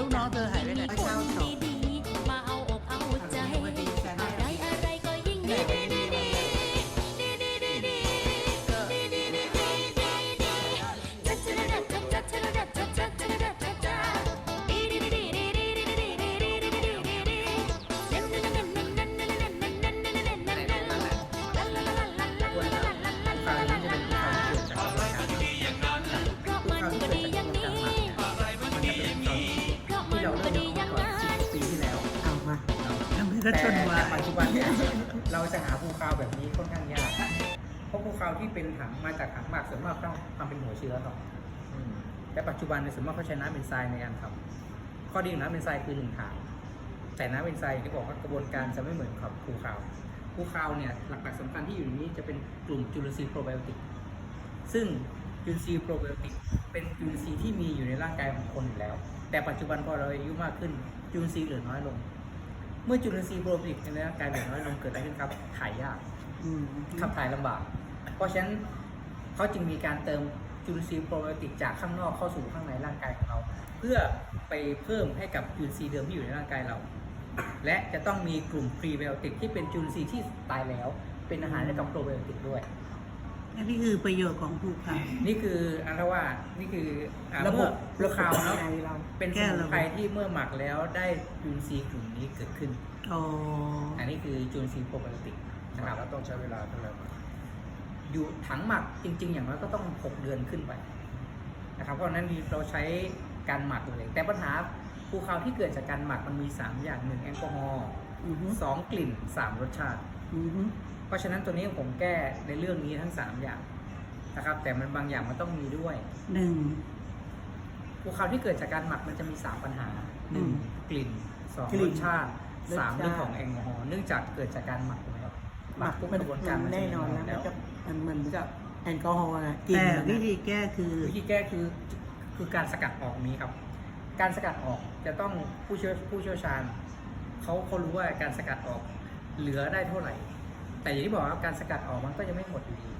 Blue Northern. ที่เราก็เริ่มดีอย่างก่อนนั้นสิบปีที่แล้วเอามาทำให้ก็แต่ชนวาแต่ยปัจจุบันเนี่ยเราจะหาภูคาวแบบนี้ค่อนข้างยากเพราะภูคาวที่เป็นถังมาจากถังหมักส่วนมากต้องทำเป็นหัวเชื้อครับอืมแต่ปัจจุบันในยส่วนมากเขาใช้น้ำเป็นทรายในการทำข้อดีของน้ำเป็นทรายคือหนึ่งถังแต่น้ำเป็นทรายอย่างที่บอกว่ากระบวนการจะไม่เหมือนกับภูคาวภูคาวเนี่ยหลักๆสำคัญที่อยู่ในนี้จะเป็นกลุ่มจุลทรีย์โปรไบโอติก ซึ่ง จุลทรีย์โปรไบโอติกเป็นจุลทรีย์ที่มีอยู่ในร่างกายของคนอยู่แล้ว แต่ปัจจุบันพอเราอายุมากขึ้นจุลทรีย์เหลือน้อยลง เมื่อจุลทรีย์โปรไบโอติกในร่างกายเหลือน้อยลงเกิดอะไรขึ้นครับถ่ายยากขับถ่ายลำบาก เพราะฉะนั้นเขาจึงมีการเติมจุลทรีย์โปรไบโอติกจากข้างนอกเข้าสู่ข้างในร่างกายของเรา เพื่อไปเพิ่มให้กับจุลทรีย์เดิมที่อยู่ในร่างกายเรา และจะต้องมีกลุ่มพรีไบโอติกที่เป็นจุลทรีย์ที่ตายแล้ว เป็นอาหารให้กับโปรไบโอติกด้วย อันนี้คือประโยชน์ของภูเขา นี่คืออันละว่านี่คืออ่าระบบ เมื่อคาวเนาะใจเราเป็นสแก้มุนระบบไพรที่เมื่อหมักแล้วได้จุลทรีย์กลุ่มนี้เกิดขึ้น อ๋ออันนี้คือจุลทรีย์โปรไบโอติกนะครับแล้วต้องใช้เวลาเท่าไหร่อยู่ถังหมักจริง ๆ อย่างน้อยก็ต้อง 6 เดือนขึ้นไปนะครับเพราะฉะนั้นเราใช้การหมักเลย แต่ปัญหาภูเขาที่เกิดจากการหมักมันมี 3 อย่างหนึ่งแอลกอฮอล์อือฮึสองกลิ่น 3 รสชาติ อือฮึ เพราะฉะนั้นตัวนี้ผมแก้ในเรื่องนี้ทั้ง3อย่างนะครับ แต่มันบางอย่างมันต้องมีด้วยหนึ่งภูเขาที่เกิดจากการหมักมันจะมี3ปัญหาหนึ่งอืมกลิ่นสองกลิ่รนสชาติสามรสชาติ เรื่องของแอลกอฮอล์เนื่องจากเกิดจากการหมักถูกไหมครับหมักทุกมันกระบวนการมันจะแน่มีนอนหมแล้วดมันจะมันเหมือนกับแอลกอฮอล์อะกินแต่มันวิอะธีแก้คือวิธีแก้คือคือการสกัดออกนี้ครับ การสกัดออกจะต้องผู้เชี่ยวผู้เชี่ยวชาญเขาเขารู้ว่าการสกัดออกเหลือได้เท่าไหร่ แต่อย่างที่บอกว่าการสกัดออกมันก็จะไม่หมดอยู่ดี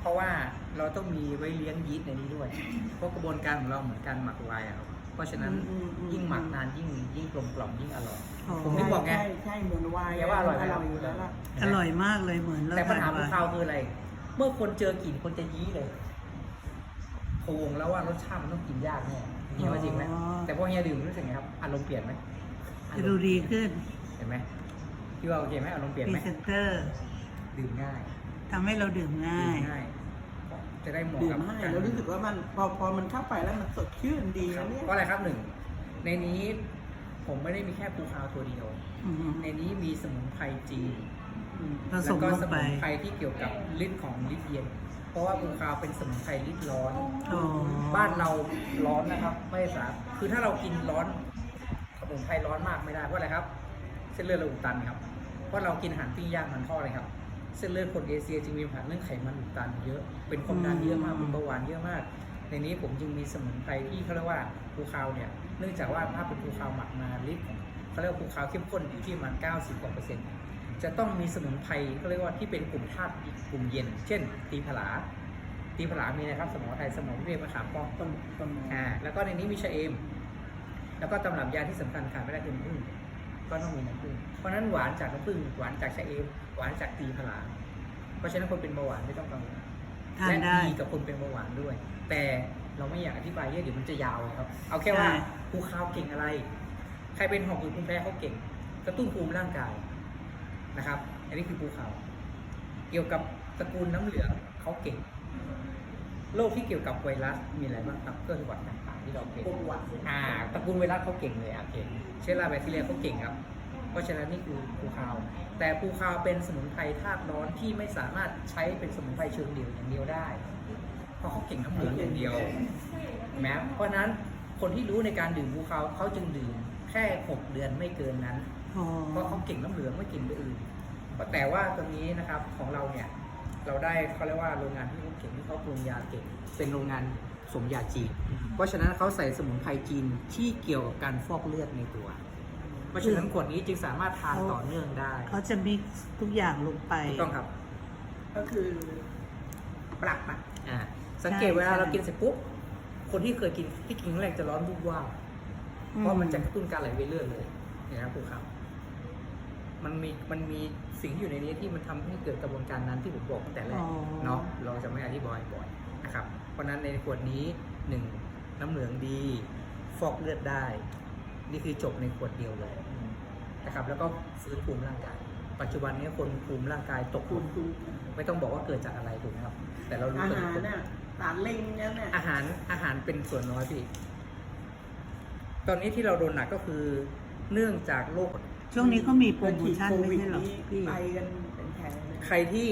เพราะว่าเราต้องมีไว้เลี้ยงยีสต์ในนี้ด้วย เพราะกระบวนการของเราเหมือนการหมักไวน์อะครับ เพราะฉะนั้นอืมอืมยิ่งหมักนานยิ่งยิ่งกลมกล่อมยิ่งอร่อยอ๋อผมถึงบอกไง ใช่ใช่เหมือนไวน์แกว่าอร่อยไหมอร่อยอยู่แล้วล่ะ อร่อยมากเลยเหมือนเราแต่ปัญหาทนภูไว้เขาคืออะไร เมื่อคนเจอกลิ่นคนจะยี้เลยโคงแล้วว่ารสชาติมันต้องกินยากแน่เฮียว่าจริงไหมแต่พอเฮียดื่มรู้สึกไงครับอารมณ์เปลี่ยนไหมอารมณ์ดูดีขึ้น เห็นไหม พี่ว่าโอเคไหมอารมณ์เปลี่ยนพรีไหมเซนเตอร์ดื่มง่ายทำให้เราดื่มง่าดื่ย มง่าย จะได้เหมาะดื่กัมบให้แล้วรู้สึกว่ามันพอพอมันเข้าไปแล้วมันสดชื่นดีครันะบเนี่ยเพราะอะไรครับหนึ่งในนี้ผมไม่ได้มีแค่ภูคาวตัวเดียว อืมในนี้มีสมุนไพรจีนอืมผสแล้วมก็ลสงไปมุนไพรที่เกี่ยวกับฤทธิ์ของฤทธิ์เย็น เพราะว่าภูคาวเป็นสมุนไพรฤทธิ์ร้อน อ๋อบ้านเราร้อนนะครับ ไม่สาคือถ้าเรากินร้อนสมุนไพรร้อนมากไม่ได้เพราะอะไรครับเส้นเลือดเราอุดตันครับ เพราะเรากินอาหารปิ้งย่างมันทอดเลยครับ เส้นเลือดคนเอเชียจึงมีปัญหาเรื่องไขมันอุดตันเยอะ เป็นความดันเยอะมาก เป็นเบาหวานเยอะมาก ในนี้ผมจึงมีสมุนไพรที่เขาเรียกว่าภูคาวเนี่ย เนื่องจากว่าถ้าเป็นภูคาวหมักมาฤทธิ์ของเขาเรียกว่าภูคาวเข้มข้นอยู่ที่ประมาณ90กว่าเปอร์เซ็นต์ จะต้องมีสมุนไพรเขาเรียกว่าที่เป็นกลุ่มธาตุอีกกลุ่มเย็น เช่น ตีผลา ตีผลามีนะครับสมอไทยสมอวิเวกมะขามป้อมต้นต้นอ่า แล้วก็ในนี้มีชะเอม แล้วก็ตำรับยาที่สำคัญขาดไม่ได้คือน้ำผึ้ง ก็ต้องมีน้ำผึ้งเพราะฉะนั้นหวานจากน้ำผึ้งหวานจากชะเอมหวานจากตีผลาเพราะฉะนั้นคนเป็นเบาหวานไม่ต้องกังวลทานและได้ ดีกับคนเป็นเบาหวานด้วย แต่เราไม่อยากอธิบายเยอะเดี๋ยวมันจะยาวครับ เอาแค่ว่าใช่ ภูคาวเก่งอะไร ใครเป็นหอบหืดภูมิแพ้เขาเก่ง กระตุ้นภูมิร่างกายนะครับ อันนี้คือภูเขา เกี่ยวกับตระกูลน้ำเหลืองเขาเก่ง โรคที่เกี่ยวกับไวรัสมีอะไรบ้างครับก็คือหวัดต่างๆ ที่เราเป็นพวกหวัดอ่าตระกูลไวรัสเขาเก่งเลยอะเก่งเชื้อราแบคทีเรียเขาเก่งครับ เพราะฉะนั้นนี่คือภูคาว แต่ภูคาวเป็นสมุนไพรธาตุร้อนที่ไม่สามารถใช้เป็นสมุนไพรเชิงเดียวอย่างเดียวได้ เพราะเขาเก่งน้ำเหลืองอย่างเดียวเห็นไหมเพราะฉะนั้นคนที่รู้ในการดื่มภูคาวเขาจึงดื่มแค่หกเดือนไม่เกินนั้นอ๋อเพราะเขาเก่งน้ำเหลืองไม่เก่งตัวอื่นแต่ว่าตรงนี้นะครับของเราเนี่ยเราได้เขาเรียกว่าโรงงานที่เขาเก่งที่เขาปรุงยาเก่งเป็นโรงงาน สมยาจีน เพราะฉะนั้นเขาใส่สมุนไพรจีนที่เกี่ยวกับการฟอกเลือดในตัว เพราะฉะนั้นขวดนี้จึงสามารถทานต่อเนื่องได้เขาจะมิกซ์ทุกอย่างลงไปถูกต้องครับ ก็คือปรับอะอ่าสังเกตใช่เวลาเราใช่กินเสร็จปุ๊บคนที่เคยกินที่กินครั้งแรกจะร้อนบุบว่าบเพราะมันจะกระตุ้นการไหลเวียนเลือดเลยเนี่ยครับครูครับ มันมีมันมีสิ่งที่อยู่ในนี้ที่มันทำให้เกิดกระบวนการนั้นที่ผมบอกตั้งแต่แรกอ๋อเนาะเราจะไม่อธิบายบ่อย นะครับ เพราะฉะนั้นในขวดนี้หนึ่งน้ำเหลืองดี ฟอกเลือดได้ นี่คือจบในขวดเดียวเลยนะครับ แล้วก็ฟื้นภูมิร่างกาย ปัจจุบันนี้คนภูมิร่างกายตกคุณคุณไม่ต้องบอกว่าเกิดจากอะไรถูกไหมครับ แต่เรารู้อากันหารน่ะสารเล็งเนี่ยเนี่ยอาหารอาหารเป็นส่วนน้อยพี่ ตอนนี้ที่เราโดนหนักก็คือเนื่องจากโรคช่วงนี้เขามีโปรโมชั่นไม่ใช่เหรอพี่ไปกันเป็นแถวเลยใครที่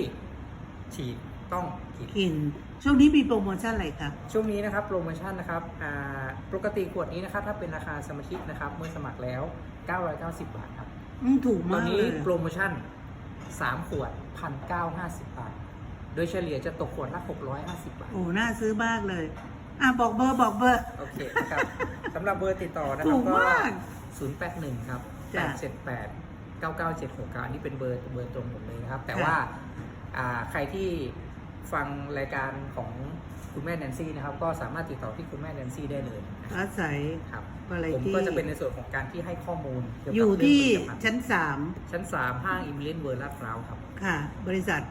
ฉีดต้องฉีด กิน ช่วงนี้มีโปรโมชั่นอะไรครับ ช่วงนี้นะครับโปรโมชั่นนะครับอ่าปกติขวดนี้นะครับถ้าเป็นราคาสมาชิกนะครับเมื่อสมัครแล้ว 990 บาทครับอืมถูกตอมานกนี้เลยโปรโมชั่น 3 ขวด 1,950 บาท โดยเฉลี่ยจะตกขวดละ 650 บาท โอ้น่าซื้อมากเลย อะบอกเบอร์บอกเบอร์ โอเคนะครับสำหรับเบอร์ติดต่อนะคถูรับกก็ มาก081 ครับ จ้ะ 878 9976อันนี้เป็นเบอร์เบอร์ตรงผมเลยนะครับ แต่ค่ะว่าอ่าใครที่ ฟังรายการของคุณแม่แนนซี่นะครับ ก็สามารถติดต่อที่คุณแม่แนนซี่ได้เลยนะอาศัยครับอะไรผมที่ก็จะเป็นในส่วนของการที่ให้ข้อมูลเกี่วกับอยู่ที่เรื่องผลิตภัณฑ์ชั้นสามชั้น3ห้างอิมเลนเวอร์ลาดพร้าวครับ ค่ะ บริษัท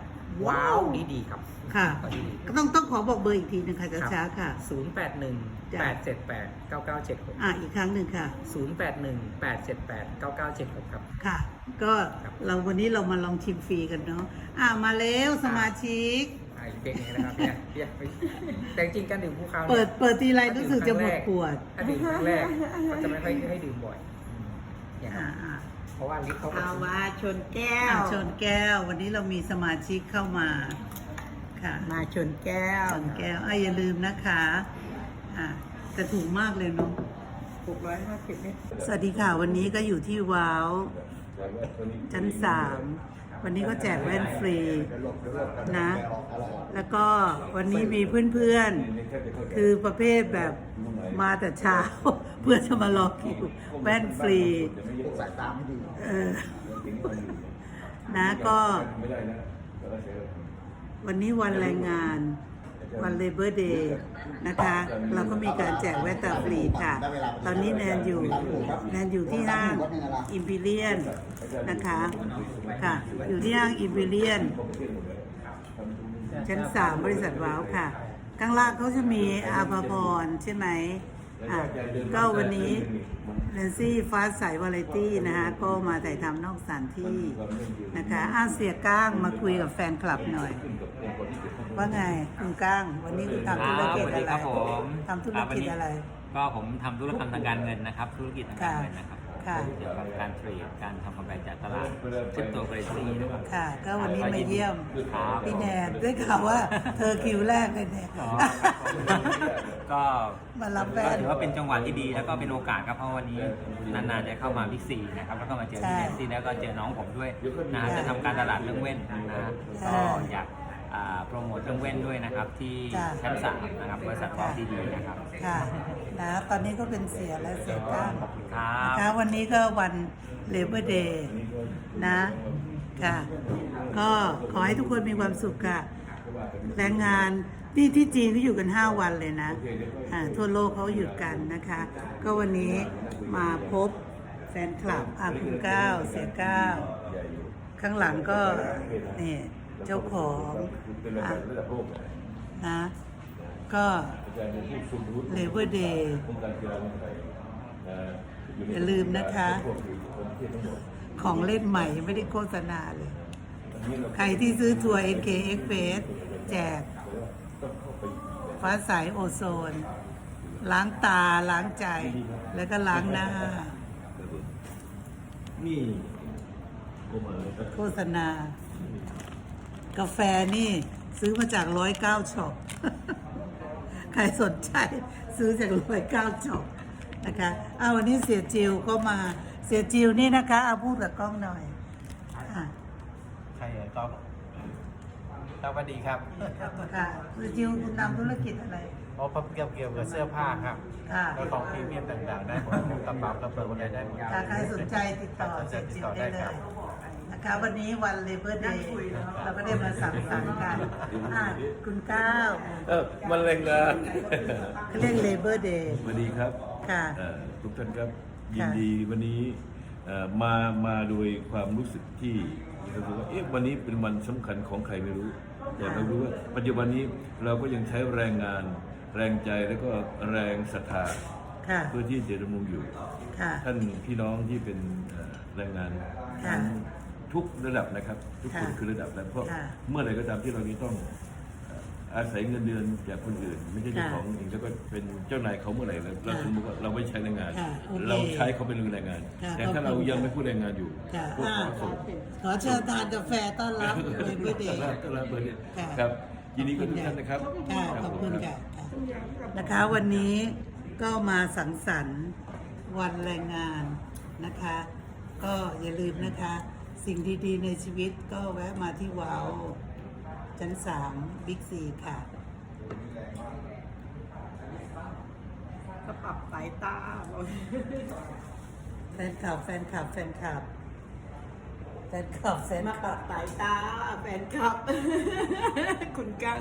ว้าวดีดีครับค่ะก็ดีก็ต้องต้องขอบอกเบอร์อีกทีหนึงค่ะช้าๆค่ะ ศูนย์แปดหนึ่งแปดเจ็ดแปดเก้าเก้าเจ็ดหกอะอีกครั้งหนึ่งค่ะ ศูนย์แปดหนึ่งแปดเจ็ดแปดเก้าเก้าเจ็ดหกครับ ค่ะ ก็ครับ เราวันนี้เรามาลองชิมฟรีกันเนาะอะมาแล้วสมาชิก ไอ้เพลงนี้นะครับเนี่ยเนี่ยแต่จริงๆการดื่มภูเขานี่ย เปิดเปิดทีไรรู้สึกจะหมดขวดถ้าดื่มครั้งแรกก็จะไม่ค่อยให้ดื่มบ่อยเนี่ยคอ่ารับอ่าเพราะว่าลิฟต์เขาก็เอามาชนแก้วอะชนแก้ว วันนี้เรามีสมาชิกเข้ามาค่ะ มาชนแก้วชนแก้วอะอย่าลืมนะคะ อะแต่ถูกมากเลยเนาะหกร้อยห้าสิบเมตรสวัสดีค่ะ วันนี้ก็อยู่ที่ว้าว ชั้นสาม วันนี้ก็แจกแว่นฟรีนะ แล้วก็วันนี้มีเพื่อนๆ คือประเภทแบบมาแต่เช้า เพื่อจะมารอคิวแว่นฟรีเออนะก็วันนี้วันแรงงานวันเลเบอร์เดย์นะคะ เราก็มีการแจกแว่นตาฟรีค่ะ ตอนนี้แนนอยู่แนนอยู่ที่ห้างอิมพีเรียนนะคะค่ะ อยู่ที่ห้างอิมพีเรียน ชั้นสามบริษัทว้าวค่ะข้างล่างเขาจะมีอาภาพรใช่ไหมอะก็วันนี้แนนซี่ฟ้าใสวาไรตี้นะคะก็มาถ่ายทำนอกสถานที่นะคะอาเสียก้างมาคุยกับแฟนคลับหน่อย ว่าไงคุณก้าง วันนี้คุณทำธุรกิจคอะไรรับผมทำธุรกิจอะไร ก็ผมทำธุรกรรมทางการเงินนะครับ ธุรกิจทางการเงินนะครับ ค่ะ เกี่ยวกับการเทรดการทำกำไรจากตลาดคริปโตเคอเรนซีนะครับ ค่ะ ก็วันนี้มาเยี่ยมครับพี่แนนได้ข่าวว่าเธอคิวแรกเลยเนี่ย อ๋อ ก็มารับแว่ก็นถือว่าเป็นจังหวะที่ดีแล้วก็เป็นโอกาสครับเพราะวันนี้นานๆจะเข้ามาบิ๊กซีนะครับแล้วก็มาเจอพี่ใช่แนนซี่แล้วก็เจอน้องผมด้วยนะฮะจะทำการตลาดเรื่องเว้นนะฮะใช่ ก็อยากอ่า โปรโมทเรื่องเว้นด้วยนะครับ ที่จ้ะชั้นสามนะครับบริษัทวอลดีๆนะครับค่ะนะตอนนี้ก็เป็นเสียและเสียก้างขอบคุณครันะบคะวันนี้ก็วันเลเ b อร์เดย์นะค่ะก็ขอให้ทุกคนมีความสุขค่ะแรงงานที่ที่จีนที่อยู่กัน 5 วันเลยนะอ่าทั่วโลกเขาหยุดกันนะคะ ก็วันนี้มาพบแฟนคลับอาคุณก้าวเสียก้าวข้างหลังก็นี่ เจ้าของอะนะ ก็เลเ b อร์เดย์อย่าลืมนะคะ ของเล่นใหม่ยังไม่ได้โฆษณาเลย ใครที่ซื้อทัวร์ NK Express แจก ฟ้าใสโอโซน ล้างตาล้างใจ แล้วก็ล้างหน้านี่โฆษณา กาแฟนี่ซื้อมาจากร้อยเก้าช็อปใครสนใจซื้อจากร้อยเก้าช็อปนะคะเอาวันนี้เสียจิวก็มาเสียจิวนี่นะคะเอาพูดกับกล้องหน่อยอะใครก็สวัสดีครับค่ะเสียจิวคุณทำธุรกิจอะไรเพราะเกี่ยวเกี่ยวกับเสื้อผ้าครับค่ะแล้วของพรีเมียมต่างๆ ได้หมดกระเป๋ากระเป๋าอะไรได้หมดถ้าใครสนใจติดต่อเสียจิวได้เลย นะคะ วันนี้วันเลเบอร์เดย์เราก็ได้มาสังสรรค์กันอะคุณก้าวเออมันแรงงานเขาเรียกเลเบอร์เดย์สวัสดีครับค่ะเอ่อทุกท่านครับยินค่ะดีวันนี้เอ่อมามาโดยความรู้สึกที่รู้สึกว่าเอ๊ะวันนี้เป็นวันสำคัญของใครไม่รู้ แต่เรารู้ว่าปัจจุบันนี้เราก็ยังใช้แรงงาน แรงใจแล้วก็แรงศรัทธาค่ะเพื่อที่จะดำรงอยู่ ค่ะ ท่านพี่น้องที่เป็นเอ่อแรงงานค่ะทุ กระดับนะครับ ทุกคนค่ะคือระดับแล้วเพราะค่ะเมื่อไหร่ก็ตามที่เรานี้ต้องเอ่ออาศัยเงินเดือนจากคนอื่น ไม่ใช่เจ้าค่ะของเองแล้วก็เป็นเจ้านายเขาเมื่อไหร่เราเราค่ะถึงบอกว่าเราไม่ใช้แรงงาน ค่ะโอเคเราใช้เขาเป็นแรงงาน ค่ะแต่ถ้าขอบเราคุณยังค่ะไม่พูดแรงงานอยู่ค่ะ พวกอ่าเขาส่ง ขอเชิญทานกาแฟต้อนรับเลเบอร์เดย์ ต้อนรับเบอร์เดย์ค่ะ ครับยินดีกับทุกท่านนะครับ ค่ะรัขอบคุณผมค่ะนะคะวันนี้ก็มาสังสรรค์วันแรงงานนะคะ ก็อย่าลืมนะคะ สิ่งดีๆในชีวิตก็แวะมาที่วาวชั้นสามบิ๊กซีค่ะ ก็ปรับสายตาแฟนคลับแฟนคลับแฟนคลับแฟนคลับแฟนมาคปลัรับบสายตาแฟนคลับ คุณกัง